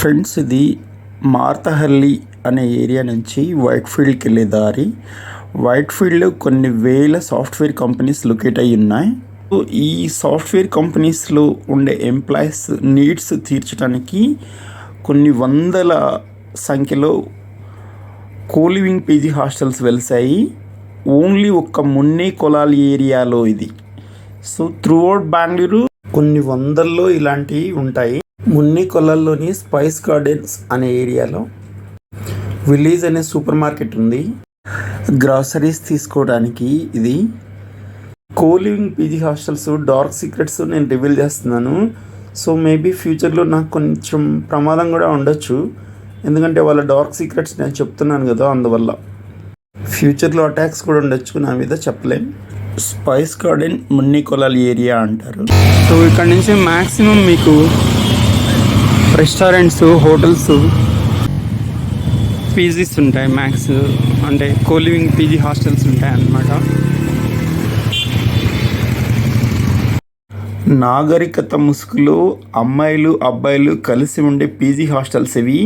Friends ఇది మార్తహల్లి అనే area నుంచి వైట్ఫీల్డ్కి వెళ్ళే దారి. వైట్ ఫీల్డ్లో కొన్ని వేల సాఫ్ట్వేర్ కంపెనీస్ లొకేట్ అయి ఉన్నాయి. సో ఈ సాఫ్ట్వేర్ కంపెనీస్లో ఉండే ఎంప్లాయీస్ నీడ్స్ తీర్చడానికి కొన్ని వందల సంఖ్యలో కోలివింగ్ పీజీ హాస్టల్స్ వెలిసాయి ఓన్లీ ఒక్క మున్నే కొలాలి ఏరియాలో ఇది. సో త్రూఅవుట్ బెంగళూరు కొన్ని వందల్లో ఇలాంటివి ఉంటాయి. మున్ని కొలాల్లోని స్పైస్ గార్డెన్స్ అనే ఏరియాలో విలేజ్ అనే సూపర్ మార్కెట్ ఉంది. గ్రాసరీస్ తీసుకోవడానికి ఇది. Coliving PG hostels dark secrets నేను రివీల్ చేస్తున్నాను. సో మేబీ ఫ్యూచర్లో నాకు కొంచెం ప్రమాదం కూడా ఉండొచ్చు. ఎందుకంటే వాళ్ళ డార్క్ సీక్రెట్స్ నేను చెప్తున్నాను కదా అందువల్ల. ఫ్యూచర్లో అటాక్స్ కూడా ఉండొచ్చు నా మీద చెప్పలేం. Spice garden Munnekollal area అంటారు. సో ఇక్కడ నుంచి మ్యాక్సిమం మీకు రెస్టారెంట్స్ హోటల్స్ పీజీస్ ఉంటాయి మ్యాక్స్. అంటే కోలివింగ్ పీజీ హాస్టల్స్ ఉంటాయి అన్నమాట. నాగరికత ముసుగులో అమ్మాయిలు అబ్బాయిలు కలిసి ఉండే పీజీ హాస్టల్స్ ఇవి.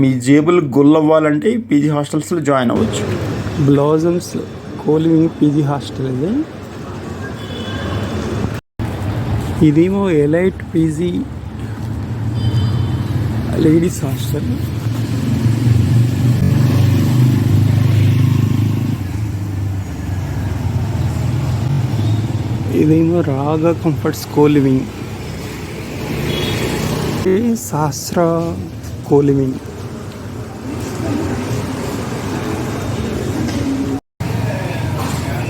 మీ జేబులు గుల్లవ్వాలంటే పీజీ హాస్టల్స్లో జాయిన్ అవ్వచ్చు. బ్లాజమ్స్ కోలివింగ్ పీజీ హాస్టల్ ఇది. ఇదేమో ఎలైట్ పీజీ లేడీస్ హాస్టల్. ఇదేమో రాగా కంఫర్ట్స్ కోలివింగ్ ఇది శాస్త్ర కోలివింగ్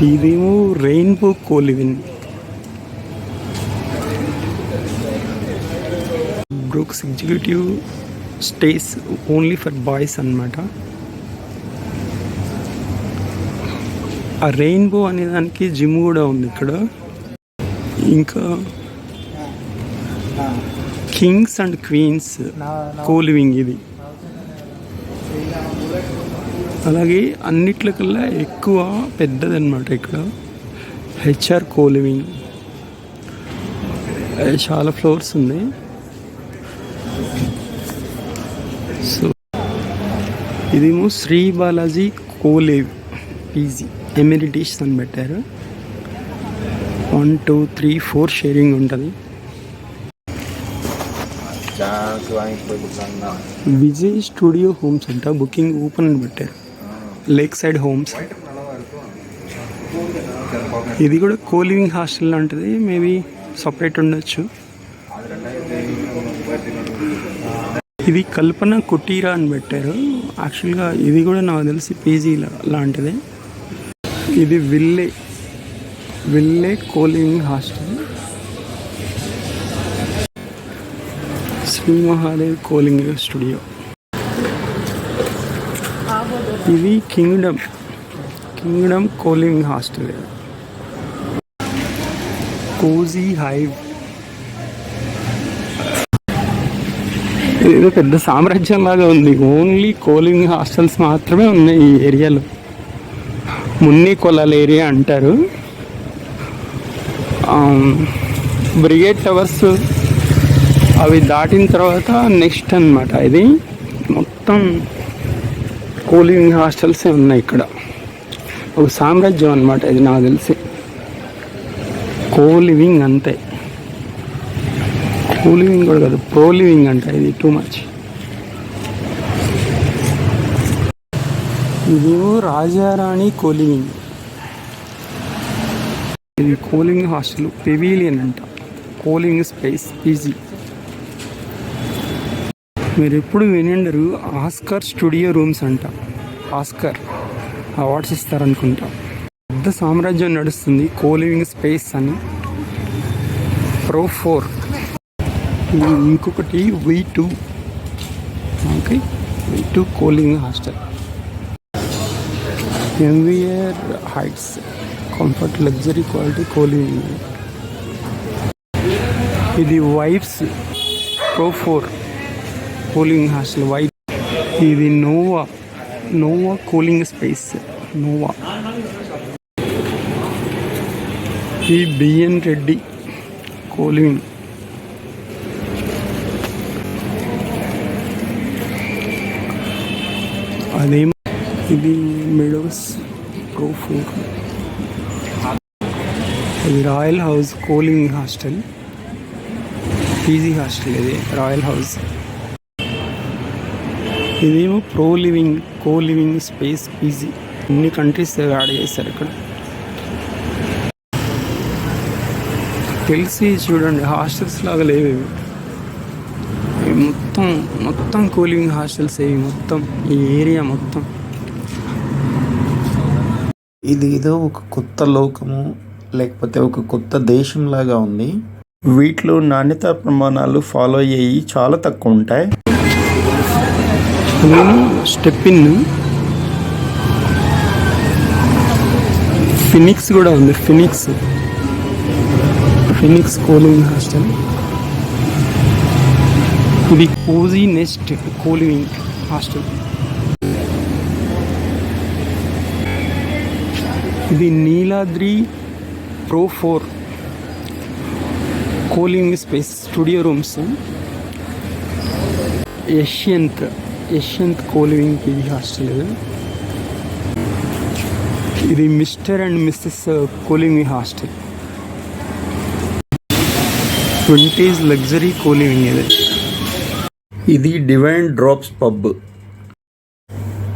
ఇదేమో rainbow coliving Brooks executive stays only for boys అన్నమాట. ఆ రెయిన్బో అనే దానికి జిమ్ కూడా ఉంది ఇక్కడ. ఇంకా కింగ్స్ అండ్ క్వీన్స్ కోలివింగ్ ఇది. అలాగే అన్నిట్లకల్లా ఎక్కువ పెద్దదన్నమాట ఇక్కడ. హెచ్ఆర్ కోలివింగ్ చాలా ఫ్లోర్స్ ఉంది సో ఇదేమో Shri Balaji coliving PG. Emirates అని పెట్టారు. One two three four sharing ఉంటుంది. విజయ్ స్టూడియో హోమ్స్ అంట బుకింగ్ ఓపెన్ అని పెట్టారు. లేక్ సైడ్ హోమ్స్ ఇది కూడా కోలివింగ్ హాస్టల్ లాంటిది. మేబీ సపరేట్ ఉండొచ్చు. ఇది కల్పన కుటీరా అని పెట్టారు. యాక్చువల్గా ఇది కూడా నాకు తెలిసి పీజీ లాంటిదే. ఇది ville ville coliving hostel. Shri Mahadev coliving studio. ఇది kingdom kingdom coliving hostel. Cozy hive. ఏదో పెద్ద సామ్రాజ్యం లాగా ఉంది. ఓన్లీ కోలింగ్ హాస్టల్స్ మాత్రమే ఉన్నాయి ఈ ఏరియాలో. మున్ని కొలాల ఏరియా అంటారు. బ్రిగేడ్ టవర్స్ అవి దాటిన తర్వాత నెక్స్ట్ అన్నమాట ఇది. మొత్తం కూలింగ్ హాస్టల్సే ఉన్నాయి ఇక్కడ. ఒక సామ్రాజ్యం అనమాట ఇది నాకు తెలిసి. కోలివింగ్ అంతే. లివింగ్ కూడా కాదు ప్రో లివింగ్ అంట ఇది టూ మచ్ ఇదేమో రాజారాణి కోలివింగ్ ఇది కూలింగ్ హాస్టల్ పెవిలియన్ అంట. కూలింగ్ స్పేస్ పీజీ మీరు ఎప్పుడు వినిండరు ఆస్కర్ స్టూడియో రూమ్స్ అంట. ఆస్కర్ అవార్డ్స్ ఇస్తారనుకుంటా. పెద్ద సామ్రాజ్యం నడుస్తుంది కోలివింగ్ స్పేస్ అని. Pro four. ఇంకొకటి V two okay V two coliving hostel MVR heights comfort luxury quality coliving ఇది vibes pro four coliving hostel vibe ఇది nova nova coliving space nova ఈ బిఎన్ రెడ్డి కూలింగ్ అదే ఇది మెడోస్ ప్రో ఫోర్ ఇది royal house coliving hostel. PG hostel ఇది royal house. ఇదేమో pro living coliving space PG. అన్ని countries add చేశారు ఇక్కడ. తెలిసి చూడండి హాస్టల్స్ లాగా లేవు మొత్తం మొత్తం కూలింగ్ హాస్టల్స్ ఇవి మొత్తం ఈ ఏరియా మొత్తం. ఇది ఏదో ఒక కొత్త లోకము లేకపోతే ఒక కొత్త దేశం లాగా ఉంది. వీటిలో నాణ్యత ప్రమాణాలు ఫాలో అయ్యేవి చాలా తక్కువ ఉంటాయి. నేను స్టెప్ ఇన్ ఫినిక్స్ కూడా ఉంది ఫినిక్స్ ఫినిక్స్ కూలింగ్ హాస్టల్. ఇది కోజీ నెస్ట్ కూలింగ్ హాస్టల్ ఇది Neeladri pro four coliving space studio rooms Yashwant Yashwant coliving PG hostel ఇది ఇది mister and missus coliving hostel twenties luxury coliving ఇది ఇది divine drops pub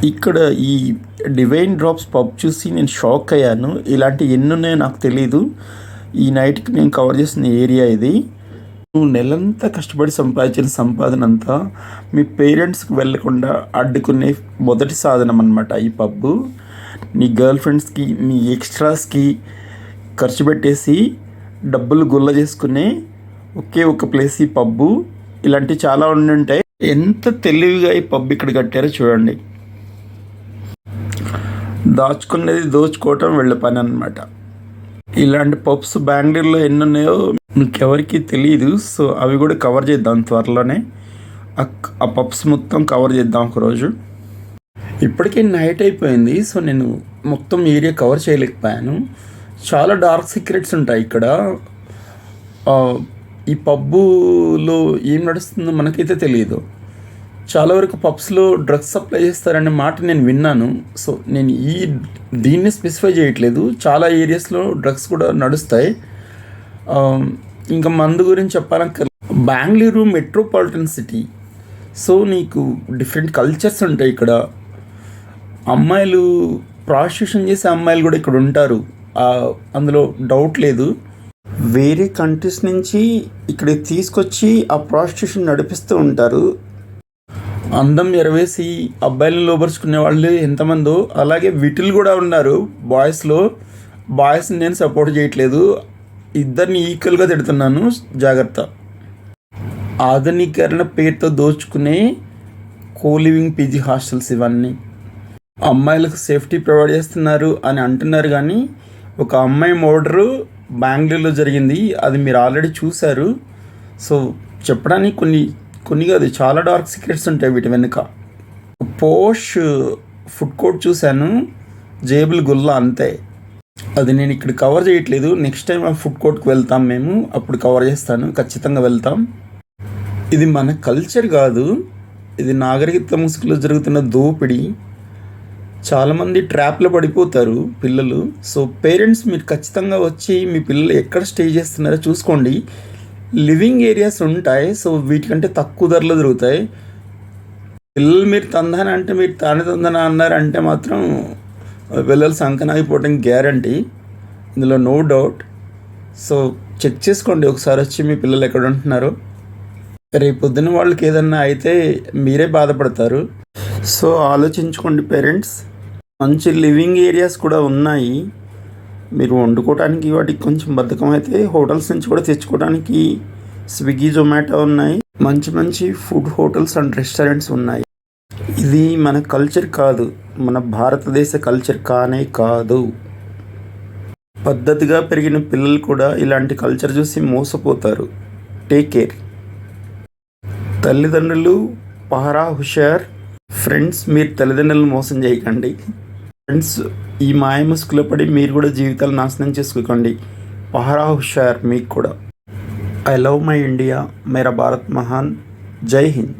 ఇక్కడ ఈ divine drops pub చూసి నేను షాక్ అయ్యాను. ఇలాంటి ఎన్ని ఉన్నాయో నాకు తెలీదు. ఈ నైట్కి నేను కవర్ చేసిన ఏరియా ఇది. నువ్వు నెలంతా కష్టపడి సంపాదించిన సంపాదన అంతా మీ పేరెంట్స్కి వెళ్ళకుండా అడ్డుకునే మొదటి సాధనం అనమాట ఈ పబ్బు నీ గర్ల్ ఫ్రెండ్స్కి నీ ఎక్స్ట్రాస్కి ఖర్చు పెట్టేసి డబ్బులు గుల్ల చేసుకునే ఒకే ఒక ప్లేస్ ఈ పబ్బు ఇలాంటివి చాలా ఉండి ఉంటాయి ఎంత తెలివిగా ఈ పబ్ ఇక్కడ కట్టారో చూడండి. దాచుకునేది దోచుకోవటం వెళ్ళే పని అనమాట ఇలాంటి పబ్స్ బెంగళూరులో ఎన్ని ఉన్నాయో మీకెవరికి తెలియదు సో అవి కూడా కవర్ చేద్దాం త్వరలోనే. ఆ- పబ్స్ మొత్తం కవర్ చేద్దాం ఒకరోజు. ఇప్పటికే నైట్ అయిపోయింది. సో నేను మొత్తం ఏరియా కవర్ చేయలేకపోయాను. చాలా డార్క్ సీక్రెట్స్ ఉంటాయి ఇక్కడ. ఈ పబ్బులో ఏం నడుస్తుందో మనకైతే తెలియదు చాలా వరకు పబ్స్లో డ్రగ్స్ సప్లై చేస్తారనే మాట నేను విన్నాను. సో నేను ఈ దీన్ని స్పెసిఫై చేయట్లేదు. చాలా ఏరియాస్లో డ్రగ్స్ కూడా నడుస్తాయి. ఇంకా మందు గురించి చెప్పాలంటే బెంగళూరు మెట్రోపాలిటన్ సిటీ. సో నీకు డిఫరెంట్ కల్చర్స్ ఉంటాయి ఇక్కడ. అమ్మాయిలు ప్రాస్టిట్యూషన్ చేసే అమ్మాయిలు కూడా ఇక్కడ ఉంటారు. అందులో డౌట్ లేదు. వేరే కంట్రీస్ నుంచి ఇక్కడ తీసుకొచ్చి ఆ ప్రాస్టిట్యూషన్ నడిపిస్తూ ఉంటారు. అందం ఎరవేసి అబ్బాయిలను లోపరుచుకునే వాళ్ళు ఎంతమందో అలాగే విటిల్ కూడా ఉన్నారు బాయ్స్లో. బాయ్స్ని నేను సపోర్ట్ చేయట్లేదు. ఇద్దరిని ఈక్వల్గా తిడుతున్నాను. జాగ్రత్త. ఆధునీకరణ పేరుతో దోచుకునే కోలివింగ్ పీజీ హాస్టల్స్ ఇవన్నీ. అమ్మాయిలకు సేఫ్టీ ప్రొవైడ్ చేస్తున్నారు అని అంటున్నారు కానీ ఒక అమ్మాయి మోడరు బెంగళూరులో జరిగింది. అది మీరు ఆల్రెడీ చూశారు. సో చెప్పడానికి కొన్ని కొన్ని కాదు చాలా డార్క్ సీక్రెట్స్ ఉంటాయి వీటి వెనుక. పోష్ ఫుడ్ కోర్ట్ చూశాను. జేబుల్ గుల్లా అంతే. అది నేను ఇక్కడ కవర్ చేయట్లేదు. నెక్స్ట్ టైం ఆ ఫుడ్ కోర్ట్కి వెళ్తాం మేము. అప్పుడు కవర్ చేస్తాను. ఖచ్చితంగా వెళ్తాం. ఇది మన కల్చర్ కాదు. ఇది నాగరికత ముసుగులో జరుగుతున్న దోపిడీ. చాలామంది ట్రాప్లో పడిపోతారు పిల్లలు. సో పేరెంట్స్ మీరు ఖచ్చితంగా వచ్చి మీ పిల్లలు ఎక్కడ స్టే చేస్తున్నారో చూసుకోండి. లివింగ్ ఏరియాస్ ఉంటాయి. సో వీటికంటే తక్కువ ధరలో దొరుకుతాయి. పిల్లలు మీరు తందాన అంటే మీరు తానే తందన అన్నారంటే మాత్రం పిల్లలు సంకనాగిపోవడం గ్యారంటీ. ఇందులో నో డౌట్. సో చెక్ చేసుకోండి. ఒకసారి వచ్చి మీ పిల్లలు ఎక్కడ ఉంటున్నారో. రేపు పొద్దున వాళ్ళకి ఏదన్నా అయితే మీరే బాధపడతారు. సో ఆలోచించుకోండి పేరెంట్స్. మంచి లివింగ్ ఏరియాస్ కూడా ఉన్నాయి. మీరు వండుకోవడానికి వాటికి కొంచెం బద్ధకం అయితే హోటల్స్ నుంచి కూడా తెచ్చుకోవడానికి స్విగ్గీ జొమాటో ఉన్నాయి. మంచి మంచి ఫుడ్ హోటల్స్ అండ్ రెస్టారెంట్స్ ఉన్నాయి. ఇది మన కల్చర్ కాదు. మన భారతదేశ కల్చర్ కానే కాదు. పద్ధతిగా పెరిగిన పిల్లలు కూడా ఇలాంటి కల్చర్ చూసి మోసపోతారు. టేక్ కేర్ తల్లిదండ్రులు పహరా హుషార్. ఫ్రెండ్స్ మీరు తల్లిదండ్రులను మోసం చేయకండి. ఫ్రెండ్స్ ఈ మాయ ముసుగులో పడి మీరు కూడా జీవితాలు నాశనం చేసుకోకండి. పహరా హుషార్ మీకు కూడా. ఐ లవ్ మై ఇండియా మేరా భారత్ మహాన్. జై హింద్.